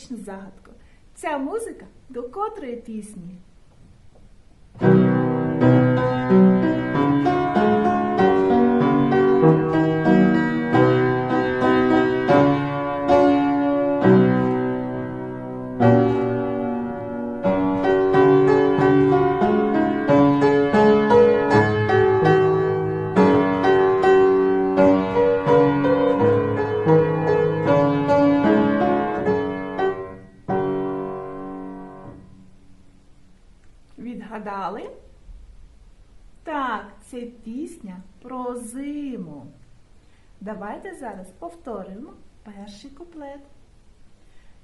музичну загадку. Ця музика до котрої пісні? Відгадали? Так, це пісня про зиму. Давайте зараз повторимо перший куплет.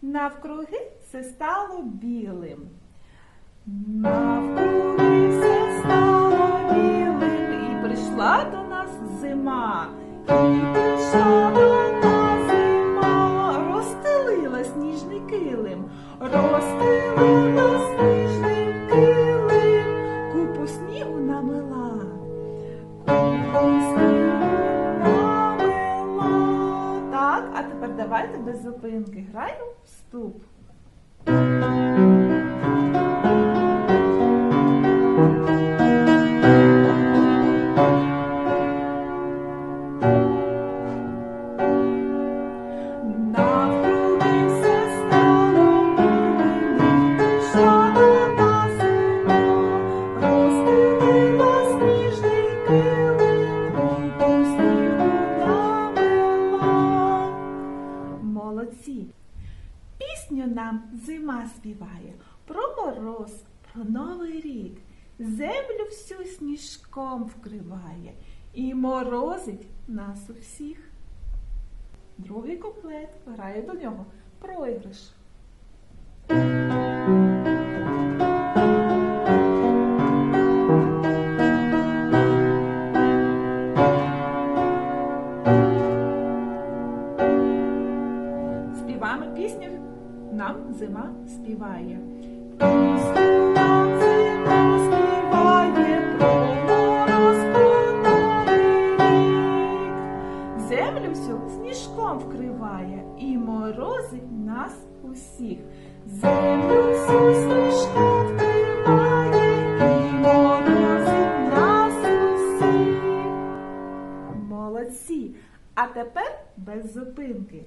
Навкруги все стало білим. Навкруги все стало білим. І прийшла до нас зима. І прийшла до нас зима. Розстелила сніжний килим. Розстелила давайте граю вступ. Пісню нам зима співає про мороз, про новий рік. Землю всю сніжком вкриває і морозить нас усіх. Другий куплет грає до нього проіграш. Рік. Землю всю сніжком вкриває і морозить нас усіх. Землю всю сніжком вкриває і морозить нас усіх. Молодці! А тепер без зупинки.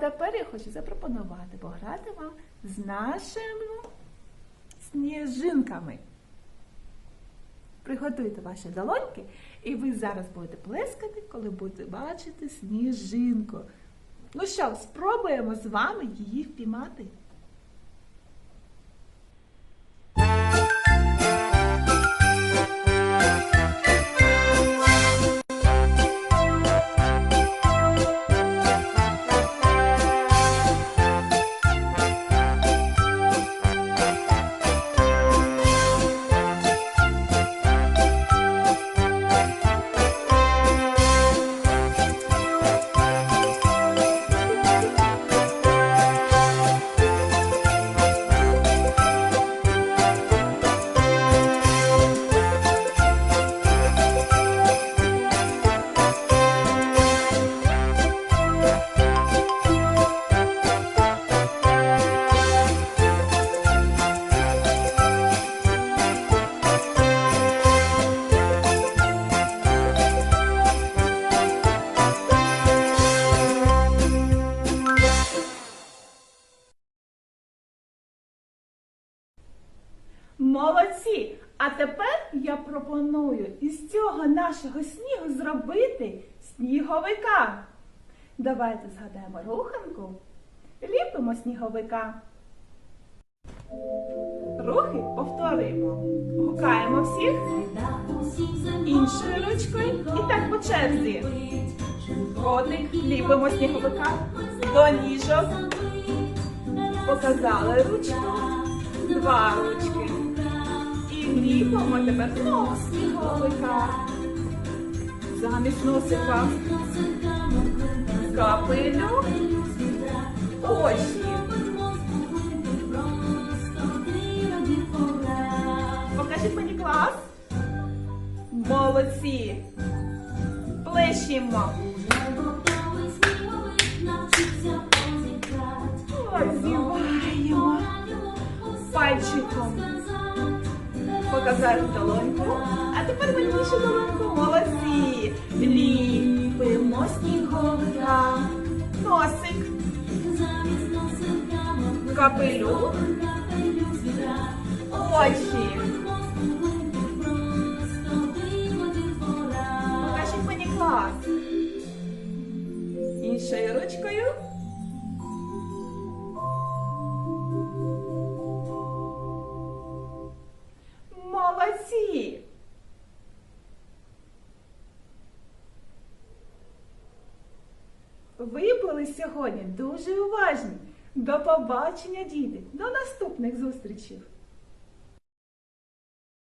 Тепер я хочу запропонувати пограти вам з нашими сніжинками. Приготуйте ваші долоньки, і ви зараз будете плескати, коли будете бачити сніжинку. Ну що, спробуємо з вами її впіймати. Молодці! А тепер я пропоную із цього нашого снігу зробити сніговика. Давайте згадаємо руханку. Ліпимо сніговика. Рухи повторюємо. Гукаємо всіх іншою ручкою і так по черзі. Ротик, ліпимо сніговика до ніжок. Показали ручку, два ручки. Ліпимо тепер знову сніговика. Замість носика капелюх, очі. Покажіть мені клас. Молодці. Плещемо. Розіваємо. Пальчиком. Показали долоньку. А тепер ще долоньку. Молодці. Ліпимо сніговика. Носик. Капелюх. Очі. Покажіть мені клас. Іншою ручкою. Ви були сьогодні дуже уважні. До побачення, діти! До наступних зустрічей!